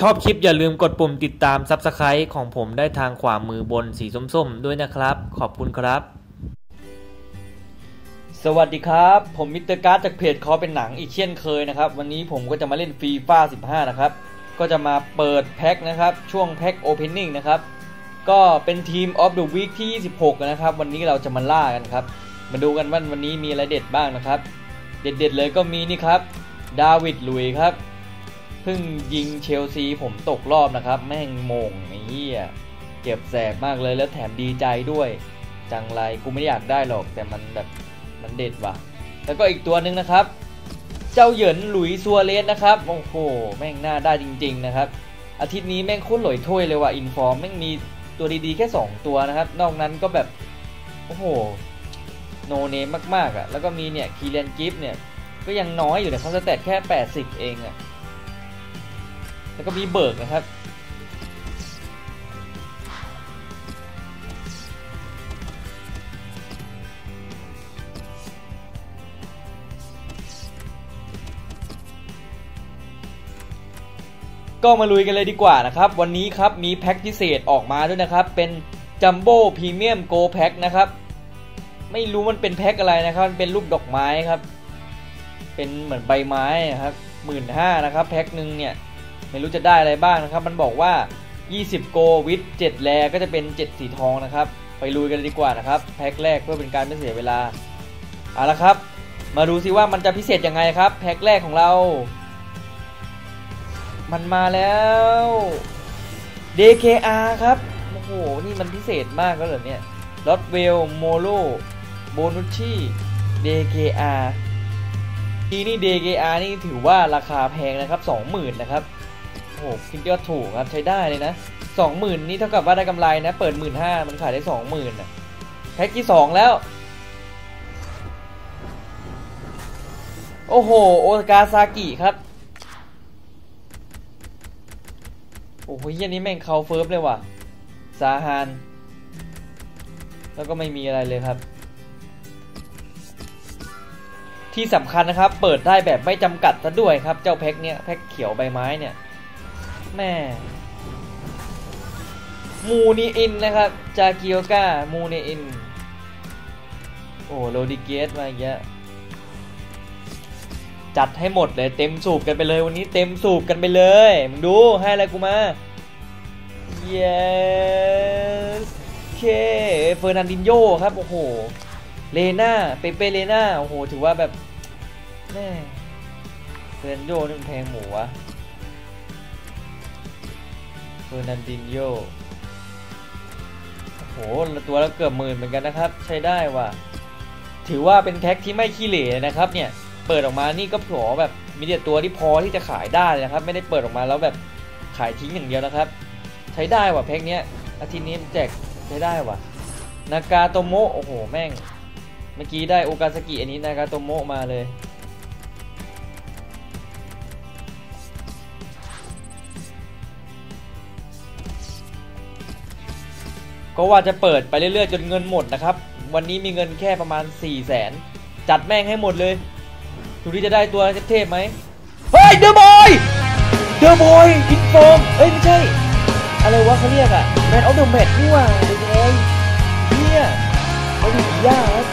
ชอบคลิปอย่าลืมกดปุ่มติดตาม Subscribe ของผมได้ทางขวามือบนสีส้มๆ ด้วยนะครับ ขอบคุณครับ สวัสดีครับ ผมมิสเตอร์การ์ดจากเพจคอเป็นหนังอีกเช่นเคยนะครับ วันนี้ผมก็จะมาเล่นฟีฟ่า15 นะครับ ก็จะมาเปิดแพ็คนะครับ ช่วงแพ็คโอเพนนิ่งนะครับ ก็เป็นทีมออฟเดอะวีคที่ 26 นะครับ วันนี้เราจะมาล่ากันครับ มาดูกันว่าวันนี้มีอะไรเด็ดบ้างนะครับ เด็ดๆเลยก็มีนี่ครับดาวิดลุยครับ พิ่งยิงเชลซีผมตกรอบนะครับ แม่งมงไอ้เหี้ยเก็บแสบมากเลยแล้วแถมดีใจด้วย จังไรกูไม่อยากได้หรอกแต่มันแบบมันเด็ดว่ะ แล้วก็อีกตัวหนึ่งนะครับ เจ้าเหยินหลุยซัวเรสนะครับโอ้โหแม่งน่าได้จริง ๆนะครับ อาทิตย์นี้แม่งโคตรหลอยถ้วยเลยว่ะอินฟอร์มแม่งมีตัวดีๆแค่ 2 ตัวนะครับ นอกนั้นก็แบบโอ้โหโนเนมมากๆอะ่ะแล้วก็มีเนี่ยคีเรนกิฟเนี่ยก็ยังน้อยอยู่นะเขาสแตทแค่ 80 เองอะ่ะ แล้วก็มีเบิร์กนะครับ ก็มาลุยกันเลยดีกว่านะครับ วันนี้ครับมีแพ็คพิเศษออกมาด้วยนะครับ เป็นจัมโบ้พรีเมียมโกแพ็คนะครับ ไม่รู้มันเป็นแพ็คอะไรนะครับ มันเป็นรูปดอกไม้ครับ เป็นเหมือนใบไม้นะครับหมื่นห้านะครับ แพ็คหนึ่งเนี่ย ไม่รู้จะได้อะไรบ้างนะครับ มันบอกว่า 20 โกวิท7แลก็จะเป็น 7 สีทองนะครับ ไปลุยกันดีกว่านะครับ แพ็คแรกเพื่อเป็นการไม่เสียเวลา เอาละครับ มาดูซิว่ามันจะพิเศษยังไงครับ แพ็คแรกของเรา มันมาแล้ว DKR ครับ โอ้โห นี่มันพิเศษมากแล้วเหรอเนี่ยลอตเวลโมโลโบนุชชี่ DKR ทีนี่ DKR นี่ถือว่าราคาแพงนะครับ 20,000นะครับ โอ้โหคิดว่าถูกครับใช้ได้เลยนะ20,000นี่เท่ากับว่าได้กำไรนะ เปิด15,000มันขายได้20,000นะแพ็กที่2แล้ว โอ้โห โอกาซากิครับ โอ้โหเยี่ยนี้แม่งเขาเฟิร์ฟเลยว่ะซาฮานแล้วก็ไม่มีอะไรเลยครับ ที่สำคัญนะครับ เปิดได้แบบไม่จำกัดซะด้วยครับ เจ้าแพ็คเนี้ยแพ็คเขียวใบไม้เนี่ย แม่มูนีอินนะครับ จากิโอกามูนีอิน โอ้โรดิเกสมาอีกแล้วจัดให้หมดเลยเต็มสูบกันไปเลยวันนี้เต็มสูบกันไปเลยมึงดูให้อะไรกูมา yes เคเฟอร์นันดินโยครับ โอ้โห เลน่าเปเปเลน่าโอ้โห ถือว่าแบบแม่เฟอร์นันโยนี่มันแพงหมูวะ เฟอร์นันดินโยโอ้โหตัวละเกือบหมื่นเหมือนกันนะครับ ใช้ได้ว่ะ ถือว่าเป็นแพ็คที่ไม่ขี้เหร่นะครับเนี่ย เปิดออกมานี่ก็ผัวแบบมีแต่ตัวที่พอที่จะขายได้นะครับ ไม่ได้เปิดออกมาแล้วแบบขายทิ้งอย่างเดียวนะครับ ใช้ได้ว่ะแพ็คเนี้ยอาทิตย์นี้แจกใช้ได้ว่ะนากาโตโมะโอ้โหแม่ง เมื่อกี้ได้โอกาสกิอันนี้นากาโตโมะมาเลย ก็ว่าจะเปิดไปเรื่อยๆจนเงินหมดนะครับ วันนี้มีเงินแค่ประมาณ 4 0 0แสนจัดแม่งให้หมดเลยดูที่จะได้ตัวเทพไหมเฮ้ยเดอะบอยเดอะบอยอินโฟมเอ้ยไม่ใช่ อะไรวะเขาเรียกอะแมนออฟเดอะแมทนี่ว่าเดอะบอยเนี่ยเขาดูยากครับ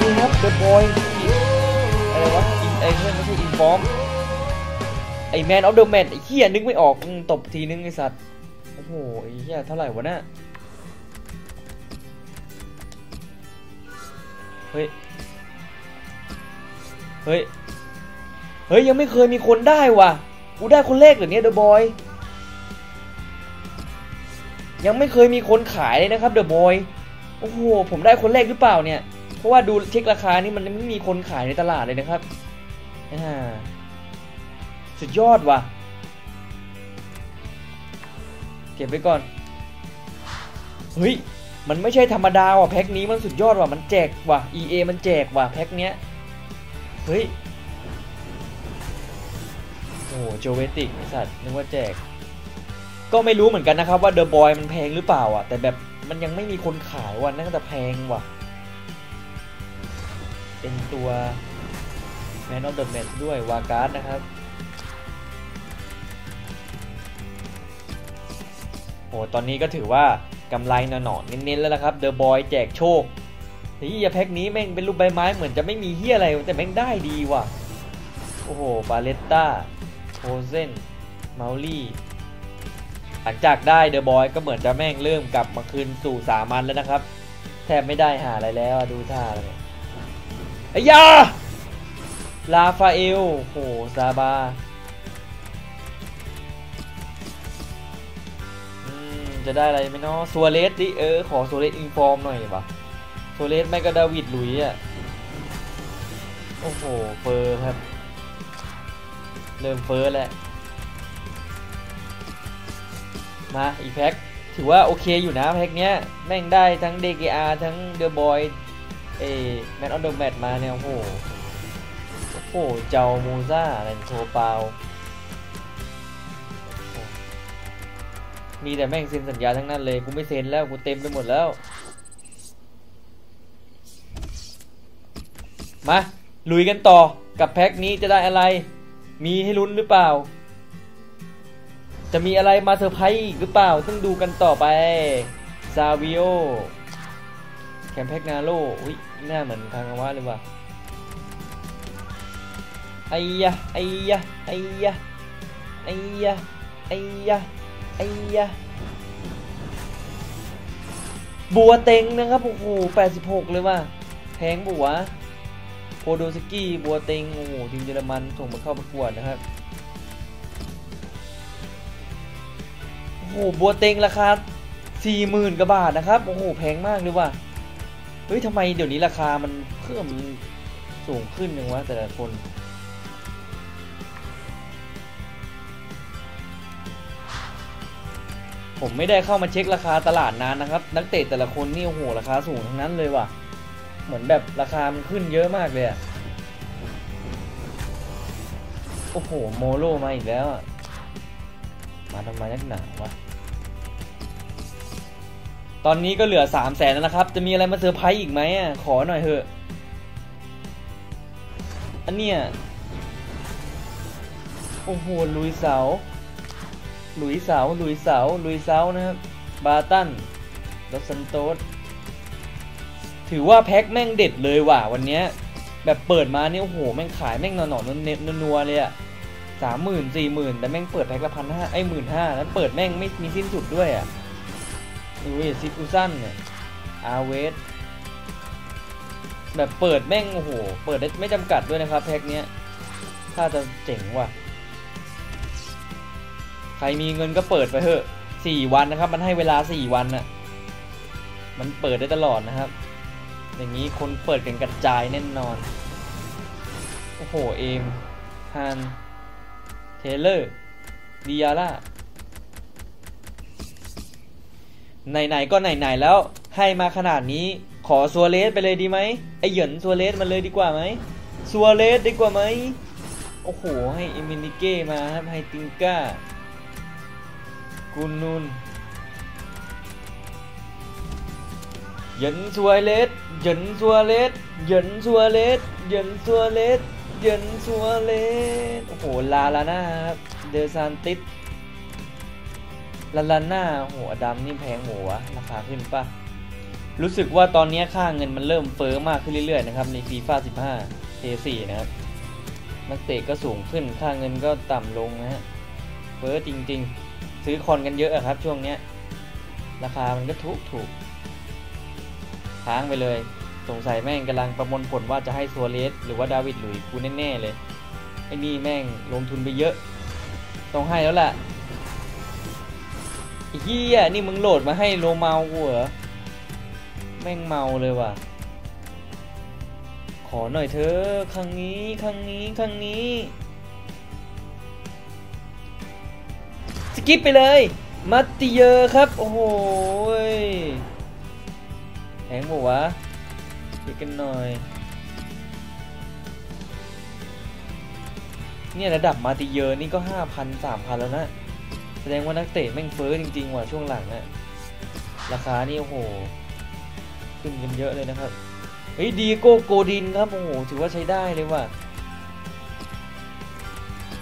นี่ครับเดอะบอยอะไรวะอินไอเพื่นไม่ใช่อินฟอร์มไอแมนออฟเดอะแมทไอเหี้ยนึกไม่ออกตบทีนึงไอสัตว์โอ้โหไอเหี้ยเท่าไหร่วะน่ะ เฮ้ย เฮ้ย เฮ้ย ยังไม่เคยมีคนได้ว่ะ กูได้คนแรกเหรอเนี่ยเดอะบอย ยังไม่เคยมีคนขายเลยนะครับเดอะบอย โอ้โห ผมได้คนแรกหรือเปล่าเนี่ย เพราะว่าดูเช็คราคานี่มันไม่มีคนขายในตลาดเลยนะครับ อ่า สุดยอดว่ะ เก็บไว้ก่อน เฮ้ย มันไม่ใช่ธรรมดาว่ะแพ็คนี้มันสุดยอดว่ะมันแจกว่ะ EA มันแจกว่ะแพ็คเนี้ยเฮ้ยโอ้โหโจเวติกสัตว์นึกว่าแจก ก็ไม่รู้เหมือนกันนะครับว่าเดอะบอยมันแพงหรือเปล่าอะแต่แบบมันยังไม่มีคนขายว่ะน่าจะแพงว่ะ เป็นตัว Man of the Match ด้วยวาการ์ดนะครับโหตอนนี้ก็ถือว่า กำไรหนอนๆเน้นๆแล้วนะครับเดอะบอยแจกโชคเฮียแพ็คนี้แม่งเป็นรูปใบไม้เหมือนจะไม่มีเฮียอะไรแต่แม่งได้ดีว่ะ โอ้โหบาเลตตาโฮเซนมาลี่หลังจากได้เดอะบอยก็เหมือนจะแม่งเริ่มกลับมาคืนสู่สามัญแล้วนะครับ แทบไม่ได้หาอะไรแล้วดูท่าเลยไอ้ยาลาฟาเอลโหซาบา จะได้อะไรไหมเนาะซัวเลสดิเออขอซัวเลสอินฟอร์มหน่อยวะซัวเลสไม่ก็ดาวิดลุยอะโอ้โหเฟอร์ครับ เริ่มเฟอร์แล้วมาอีแพ็คถือว่าโอเคอยู่นะแพ็คเนี้ยแม่งได้ทั้ง DKR ทั้ง The Boy เอแมนออนเดอะแมทมาเนี่ยโอ้โหโอ้โหเจ้ามูซ่าแลนโทเปา มีแต่แม่งเซ็นสัญญาทั้งนั้นเลย กูไม่เซ็นแล้ว กูเต็มไปหมดแล้ว มา ลุยกันต่อ กับแพ็คนี้จะได้อะไร มีให้ลุ้นหรือเปล่า จะมีอะไรมาเซอร์ไพรส์อีกหรือเปล่า ต้องดูกันต่อไป ซาวิโอ แคมแพ็กนาโลอุ้ยหน้าเหมือนคางาวะเลยว่ะไอ้ยะไอ้ยะไอ้ยะไอ้ยะไอ้ยะ อ้ยะบัวเต็งนะครับโอ้โห86 เลยว่ะแพงบัวโพโดสกี้บัวเต็งโอ้โหทีมเยอรมันส่งมาเข้าประกวดนะครับโอ้โหบัวเต็งราคา40,000กว่าบาทนะครับโอ้โหแพงมากเลยว่ะเฮ้ยทำไมเดี๋ยวนี้ราคามันเพิ่มสูงขึ้นยังวะแต่ละคน ผมไม่ได้เข้ามาเช็คราคาตลาดนานนะครับ นักเตะแต่ละคนนี่โอ้โหราคาสูงทั้งนั้นเลยว่ะ เหมือนแบบราคามันขึ้นเยอะมากเลยอะโอ้โหโมโลมาอีกแล้วอะมาทำไมนักหนาวะตอนนี้ก็เหลือสามแสนแล้วนะครับ จะมีอะไรมาเซอร์ไพรส์อีกไหมอะขอหน่อยเถอะ อันเนี้ยโอ้โหลุยเสา ลุยเสาลุยเสาลุยเสานะครับ บาตันลอสซันโตสถือว่าแพ็คแม่งเด็ดเลยว่ะวันเนี้ยแบบเปิดมาเนี่ยโอ้โหแม่งขายแม่งหนอนๆเน็ตนัวเลยอะสามหมื่นสี่หมื่นแต่แม่งเปิดแพ็คละพันห้าไอ้หมื่นห้าแล้วเปิดแม่งไม่มีสิ้นสุดด้วยอะดูดิซิกูซันเนี่ยอาเวสแบบเปิดแม่งโอ้โหเปิดได้ไม่จำกัดด้วยนะครับแพ็คเนี้ยถ้าจะเจ๋งว่ะ ใครมีเงินก็เปิดไปเถอะสี่วันนะครับ มันให้เวลาสี่วันน่ะมันเปิดได้ตลอดนะครับ อย่างนี้คนเปิดกันกระจายแน่นอน โอ้โห เอมฮานเทเลอร์ดิยาร่าไหนๆก็ไหนๆแล้วให้มาขนาดนี้ขอซัวเลสไปเลยดีไหมไอเหยินซัวเลสมาเลยดีกว่าไหมซัวเลสดีกว่าไหมโอ้โห ให้เอมินิเก้มาครับให้ติงก้า กุนนุนเหยินซัวเลสเหยินซัวเลสเหยินซัวเลสเหยินซัวเลสเหยินซัวเลสโอ้โห ลาลาน่าครับ เดอซานติสลาลาน่าโหอดำนี่แพงหมูวะราคาขึ้นปะรู้สึกว่าตอนนี้ค่าเงินมันเริ่มเฟอ้อมากขึ้นเรื่อยๆนะครับ ในฟีฟ่า15 A4 นะครับ นักเตะก็สูงขึ้น ค่าเงินก็ต่ำลงนะฮะ เฟอ้อจริง ๆ ซื้อคอนกันเยอะอะครับช่วงเนี้ย ราคามันก็ถูกถูกค้างไปเลย สงสัยแม่งกำลังประมวลผลว่าจะให้ซัวเรสหรือว่าดาวิดหลุยส์กูแน่ๆเลย ไอ้นี่แม่งลงทุนไปเยอะ ต้องให้แล้วแหละไอ้เฮียนี่มึงโหลดมาให้โลเมากูเหรอ แม่งเมาเลยว่ะ ขอหน่อยเถอครั้งนี้ ครั้งนี้ ครั้งนี้ กิปไปเลย มัตติเยอร์ครับ โอ้โหแพงบอกวะเช็คกันหน่อย เนี่ยระดับมาติเยอร์นี่ก็ห้าพันสามพันแล้วนะ แสดงว่านักเตะแม่งเฟ้อจริงๆว่ะช่วงหลังอะราคานี่โอ้โห ขึ้นกันเยอะเลยนะครับ เฮ้ยดีโก้โกดินครับ โอ้โห ถือว่าใช้ได้เลยว่ะ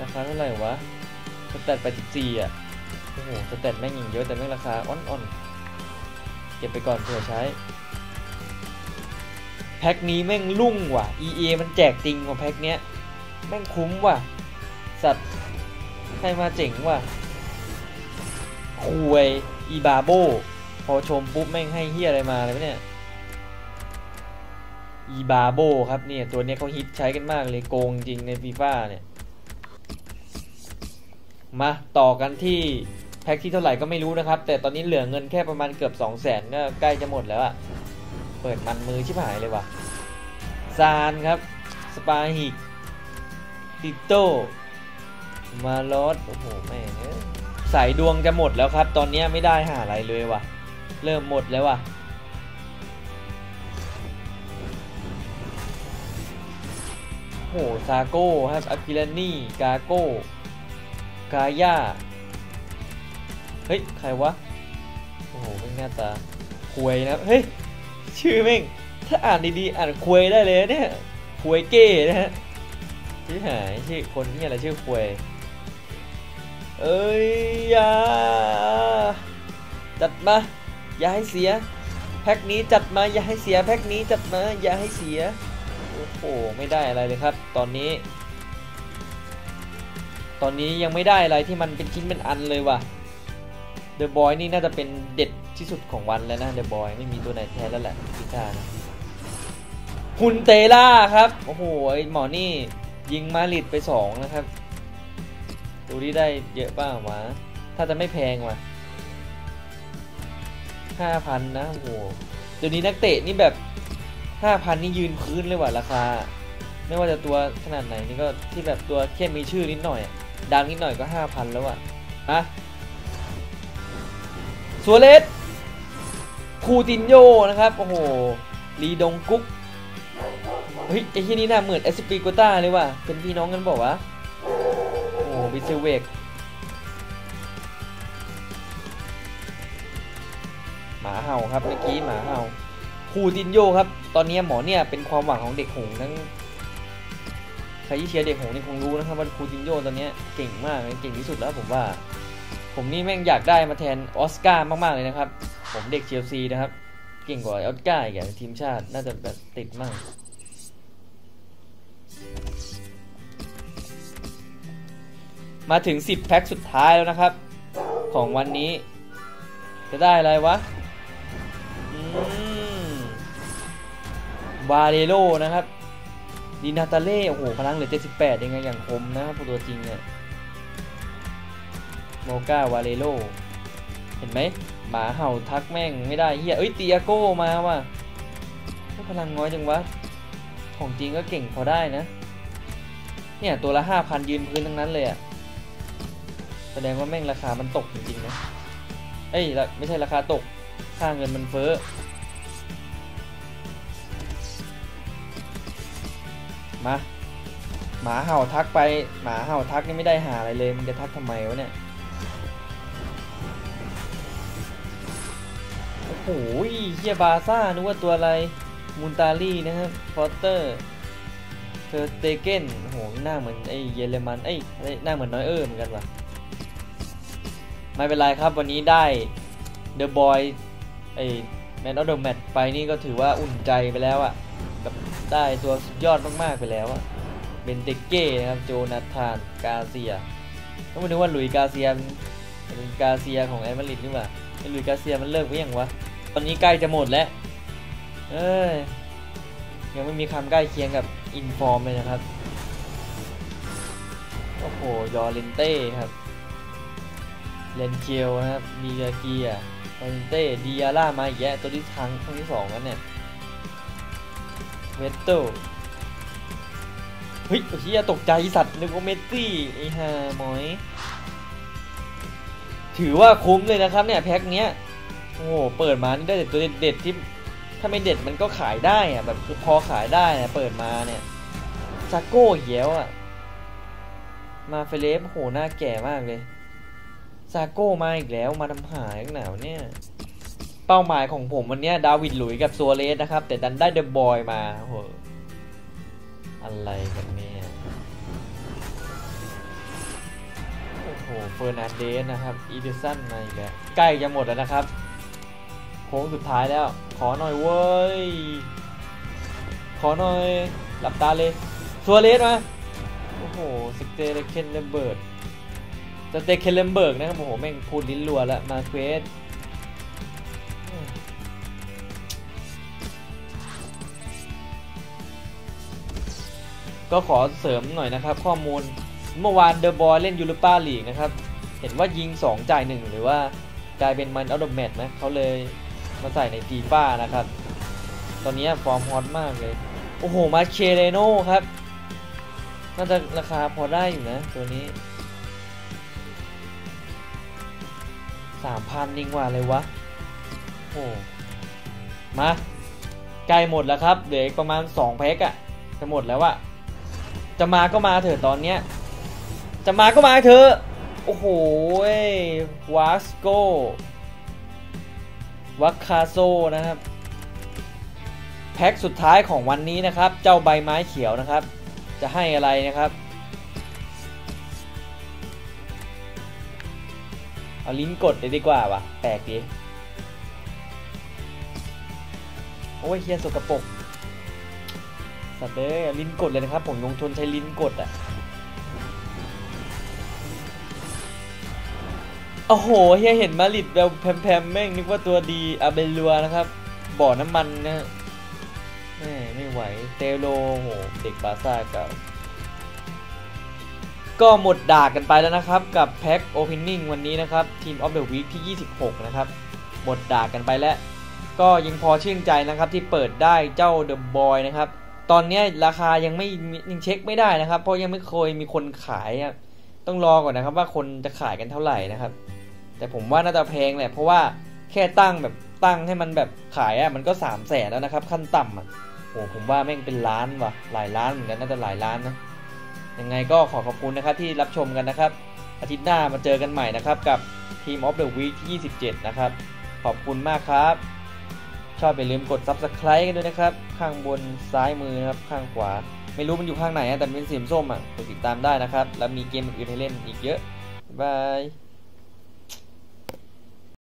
ราคาเท่าไหร่วะสแตทไปสิบสี่อะ โอ้โหสเตตแม่งยิงเยอะแต่แม่งราคาอ่อนๆ เก็บไปก่อนเผื่อใช้ แพ็คนี้แม่งลุ่งว่ะ EA มันแจกจริงกว่าแพ็คเนี้ย แม่งคุ้มว่ะ สัตว์ให้มาเจ๋งว่ะคุยอีบาโบ พอชมปุ๊บแม่งให้เฮียอะไรมาเลยวะเนี่ยอีบาโบครับเนี่ย ตัวเนี้ยเขาฮิตใช้กันมากเลยโกงจริงในฟีฟ่าเนี่ย มาต่อกันที่แพ็คที่เท่าไหร่ก็ไม่รู้นะครับ แต่ตอนนี้เหลือเงินแค่ประมาณเกือบ2 0 0แสนก็ใกล้จะหมดแล้วอะเปิดมันมือชิบหายเลยว่ะซานครับ สปาฮิกติโตมาลอสโอ้โหแม่งเอ้ยสายดวงจะหมดแล้วครับ ตอนนี้ไม่ได้หาอะไรเลยว่ะ เริ่มหมดแล้วว่ะโหซาโก้ครับอากิลานี่กาโก้ กาย่า เฮ้ย ใครวะ โอ้โหไม่งหน้าตาควยนะ เฮ้ย ชื่อแม่ง ถ้าอ่านดีๆ อ่านควยได้เลยเนี่ยควยเก้นะฮะชื่หายชื่อคนนี่อะไรชื่อควย เอ้ยย่าจัดมา อย่าให้เสีย แพ็คนี้จัดมา อย่าให้เสีย แพ็คนี้จัดมา อย่าให้เสีย โอ้โห ไม่ได้อะไรเลยครับ ตอนนี้ ตอนนี้ยังไม่ได้อะไรที่มันเป็นชิ้นเป็นอันเลยว่ะเดอะบอยนี่น่าจะเป็นเด็ดที่สุดของวันแล้วนะเดอะบอยไม่มีตัวไหนแทนแล้วแหละพิธานะคุณเตล่าครับ โอ้โหไอหมอนี่ยิงมาลิดไปสองนะครับ ดูที่ได้เยอะป้าวะถ้าจะไม่แพงว่ะห้าพันนะโอ้โหเดี๋ยวนี้นักเตะนี่แบบห้าพันนี่ยืนพื้นเลยว่ะราคา ไม่ว่าจะตัวขนาดไหนนี่ก็ที่แบบตัวแค่มีชื่อนิดหน่อยอะ ดังนิดหน่อยก็ห้าพันแล้วอะอะสัวเลสคูตินโยนะครับ โอ้โหลีดงกุ๊กเฮ้ยไอ้ที่นี่น่าเหมือนเอสปีโกต้าเลยว่ะเป็นพี่น้องกันบอกว่าวะโอ้โหบิเซเวกหมาเห่าครับเมื่อกี้หมาเห่าคูตินโยครับ ตอนนี้หมอเนี่ยเป็นความหวังของเด็กหงทั้ง รที่เชียร์เด็กหงนี่คงรู้นะครับว่าคูตินโยตอนนี้เก่งมากเลยเก่งที่สุดแล้วผมว่า ผมนี่แม่งอยากได้มาแทนออสการ์มากๆเลยนะครับ ผมเด็กเชลซีนะครับ เก่งกว่าออสการ์อย่างทีมชาติน่าจะแบบติดมากมาถึง 10 แพ็คสุดท้ายแล้วนะครับ ของวันนี้ จะได้อะไรวะอืมวาเรโลนะครับ ดีนาตาเล่โอ้โหพลังเหลือ 78ยังไงอย่างคมนะครับตัวจริงเนี่ยโมกาวาเรโลเห็นไหมหมาเห่าทักแม่งไม่ได้เฮียเอ้ยตีอาโก้มาว่ะพลังน้อยจังวะของจริงก็เก่งพอได้นะ เนี่ยตัวละ5,000ยืนพื้นทั้งนั้นเลยอะแสดงว่าแม่งราคามันตกจริงๆนะเอ้ยละไม่ใช่ราคาตกค่าเงินมันเฟ้อ มา หมาเห่าทักไป หมาเห่าทักนี่ไม่ได้หาอะไรเลย มันจะทักทำไมวะเนี่ย โอ้โหเฮียบาซ่า นึกว่าตัวอะไร มูนตาลี่นะครับ ฟอสเตอร์เธอเตเกนโอ้โหหน้าเหมือนไอเยอรมัน เอ้ย หน้าเหมือนน้อยเออร์เหมือนกันว่ะ ไม่เป็นไรครับวันนี้ได้เดอะบอยไอแมนออฟเดอะแมตไปนี่ก็ถือว่าอุ่นใจไปแล้วอะ ได้ตัวสุดยอดมากๆไปแล้วอะเบนเตเก้นะครับโจนาธานกาเซียก็ไม่นึกว่าหลุยกาเซียเป็นกาเซียของแอตมาดริดนี่หว่าไอหลุยกาเซียมันเลิกไปยังวะตอนนี้ใกล้จะหมดแล้วเอ้ยยังไม่มีคำใกล้เคียงกับอินฟอร์มเลยนะครับโอ้โหยอร์เลนเต้ครับเลนเจียวนะครับมีกาเกียเลนเต้ดิอาร่ามาแยะตัวที่ทางครั้งที่สองแล้วเนี่ย เวตโตเฮ้ยเฮียตกใจสัตว์นึกว่าเมสซี่ไอ้ห่าหมอย ถือว่าคุ้มเลยนะครับเนี่ยแพ็คเนี้ยโอ้โหเปิดมานี่ได้แต่ตัวเด็ดๆที่ถ้าไม่เด็ดมันก็ขายได้อะแบบคือพอขายได้นะเปิดมาเนี่ยซาโก้เหียวอะมาเฟเลฟโหหน้าแก่มากเลยซาโก้มาอีกแล้วมาทำหายหนาวเนี่ย เป้าหมายของผมวันนี้ดาวิดหลุยส์กับซัวเรสนะครับ แต่ดันได้เดอะบอยมาโอ้โหอะไรกันเนี่ยโอ้โหเฟอร์นันเดสนะครับอีเดสันมาอีกแล้วใกล้จะหมดแล้วนะครับโค้งสุดท้ายแล้ว ขอหน่อยเว้ย ขอหน่อยหลับตาเลยซัวเลสมาโอ้โหสเตเลเคนเลมเบิร์ดสเตเคนเลมเบิร์กนะครับโอ้โหแม่งพูดลิ้นรัวแล้วมาเควส ก็ขอเสริมหน่อยนะครับ ข้อมูลเมื่อวานเดอะบอยเล่นยูโรปาลีกนะครับ เห็นว่ายิง 2 จ่าย 1 หรือว่ากลายเป็นมันเอาดแมทนะเขาเลยมาใส่ในฟีฟ่านะครับ ตอนนี้ฟอร์มฮอตมากเลย โอ้โห มาเคเรโนครับ น่าจะราคาพอได้อยู่นะ ตัวนี้สามพันยิงกว่าเลยวะ โอ้มาใกล้หมดแล้วครับ เหลืออีกประมาณ 2 แพ็กอะจะหมดแล้วอะ จะมาก็มาเถอะตอนเนี้ย จะมาก็มาเถอะ โอ้โหวาสโกวัคคาโซนะครับ แพ็คสุดท้ายของวันนี้นะครับ เจ้าใบไม้เขียวนะครับ จะให้อะไรนะครับเอาลิ้นกดเลยดีกว่าวะแปลกดีโอ้ยเฮียสกปรก สัตว์เลยลิ้นกดเลยนะครับ ผมลงทุนใช้ลิ้นกดอะ โอ้โหเฮียเห็นมาริดแบบแพมๆแม่งนึกว่าตัวดีอาเบลัวนะครับ บ่อน้ำมันนะแม่ไม่ไหว เตโลโหเด็กบาซ่าเก่าก็หมดด่ากันไปแล้วนะครับ กับแพ็คโอเพนนิ่งวันนี้นะครับทีมออฟเดอะวีคที่ 26 นะครับ หมดด่ากันไปแล้ว ก็ยังพอชื่นใจนะครับที่เปิดได้เจ้าเดอะบอยนะครับ ตอนนี้ราคายังไม่ยังเช็คไม่ได้นะครับ เพราะยังไม่เคยมีคนขายต้องรอก่อนนะครับ ว่าคนจะขายกันเท่าไหร่นะครับ แต่ผมว่าน่าจะแพงแหละเพราะว่าแค่ตั้งแบบตั้งให้มันแบบขายอะมันก็3 0 0แสนแล้วนะครับ ขั้นต่ำอะโอ้ผมว่าแม่งเป็นล้านว่ะหลายล้านเหมือนกันน่าจะหลายล้านนะยังไงก็ขอขอบคุณนะครับที่รับชมกันนะครับ อาทิตย์หน้ามาเจอกันใหม่นะครับ กับทีมออฟเดอะวีคที่ 27 นะครับ ขอบคุณมากครับ ชอบอย่าลืมกด subscribe กันด้วยนะครับ ข้างบนซ้ายมือนะครับ ข้างขวา ไม่รู้มันอยู่ข้างไหนอะแต่เป็นสีส้มอะกดติดตามได้นะครับ แล้วมีเกมอื่นให้เล่นอีกเยอะบาย